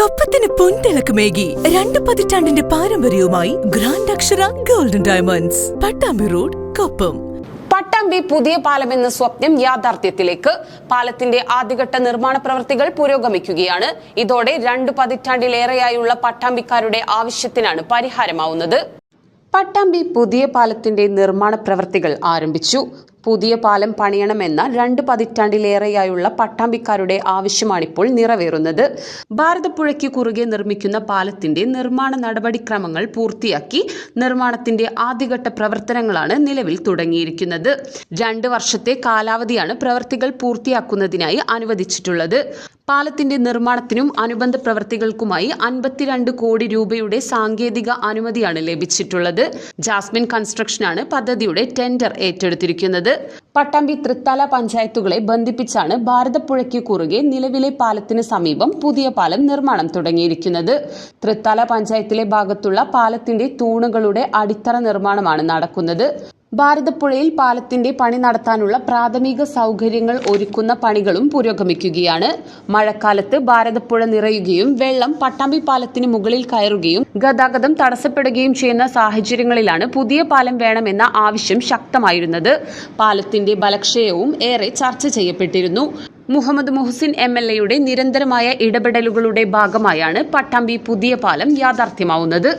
കൊപ്പത്തിന് പൊൻതിളക്കമേകി രണ്ട് പതിറ്റാണ്ടിന്റെ പാരമ്പര്യവുമായി grand Akshara golden diamonds Pattambi road Koppam. Pattambi പുതിയ പാലം എന്ന സ്വപ്നം യാഥാർത്ഥ്യത്തിലേക്ക് പാലത്തിന്റെ ആദ്യഘട്ട നിർമ്മാണ പ്രവൃത്തികൾ പുരോഗമിക്കുകയാണ്. ഇതോടെ രണ്ട് പതിറ്റാണ്ടിലേറെയായുള്ള പട്ടാമ്പിക്കാരുടെ ആവശ്യത്തിനാണ് പരിഹാരമാവുന്നത്. പട്ടാമ്പി പുതിയ പാലത്തിന്റെ നിർമ്മാണ പ്രവൃത്തികൾ ആരംഭിച്ചു. പുതിയ പാലം പണിയണമെന്ന രണ്ട് പതിറ്റാണ്ടിലേറെയായുള്ള പട്ടാമ്പിക്കാരുടെ ആവശ്യമാണിപ്പോൾ നിറവേറുന്നത്. ഭാരതപ്പുഴയ്ക്ക് കുറുകെ നിർമ്മിക്കുന്ന പാലത്തിന്റെ നിർമ്മാണ നടപടിക്രമങ്ങൾ പൂർത്തിയാക്കി നിർമ്മാണത്തിന്റെ ആദ്യഘട്ട പ്രവർത്തനങ്ങളാണ് നിലവിൽ തുടങ്ങിയിരിക്കുന്നത്. രണ്ട് വർഷത്തെ കാലാവധിയാണ് പ്രവൃത്തികൾ പൂർത്തിയാക്കുന്നതിനായി അനുവദിച്ചിട്ടുള്ളത്. പാലത്തിന്റെ നിർമ്മാണത്തിനും അനുബന്ധ പ്രവൃത്തികൾക്കുമായി അൻപത്തിരണ്ട് കോടി രൂപയുടെ സാങ്കേതിക അനുമതിയാണ് ലഭിച്ചിട്ടുള്ളത്. ജാസ്മിൻ കൺസ്ട്രക്ഷനാണ് പദ്ധതിയുടെ ടെൻഡർ ഏറ്റെടുത്തിരിക്കുന്നത്. പട്ടാമ്പി തൃത്താല പഞ്ചായത്തുകളെ ബന്ധിപ്പിച്ചാണ് ഭാരതപ്പുഴയ്ക്ക് കുറുകെ നിലവിലെ പാലത്തിന് സമീപം പുതിയ പാലം നിർമ്മാണം തുടങ്ങിയിരിക്കുന്നത്. തൃത്താല പഞ്ചായത്തിലെ ഭാഗത്തുള്ള പാലത്തിന്റെ തൂണുകളുടെ അടിത്തറ നിർമ്മാണമാണ് നടക്കുന്നത്. ഭാരതപ്പുഴയിൽ പാലത്തിന്റെ പണി നടത്താനുള്ള പ്രാഥമിക സൗകര്യങ്ങൾ ഒരുക്കുന്ന പണികളും പുരോഗമിക്കുകയാണ്. മഴക്കാലത്ത് ഭാരതപ്പുഴ നിറയുകയും വെള്ളം പട്ടാമ്പി പാലത്തിന് മുകളിൽ കയറുകയും ഗതാഗതം തടസ്സപ്പെടുകയും ചെയ്യുന്ന സാഹചര്യങ്ങളിലാണ് പുതിയ പാലം വേണമെന്ന ആവശ്യം ശക്തമായിരുന്നത്. പാലത്തിന്റെ ബലക്ഷയവും ഏറെ ചർച്ച ചെയ്യപ്പെട്ടിരുന്നു. മുഹമ്മദ് മുഹസിൻ എം എൽ എയുടെ നിരന്തരമായ ഇടപെടലുകളുടെ ഭാഗമായാണ് പട്ടാമ്പി പുതിയ പാലം യാഥാർത്ഥ്യമാവുന്നത്.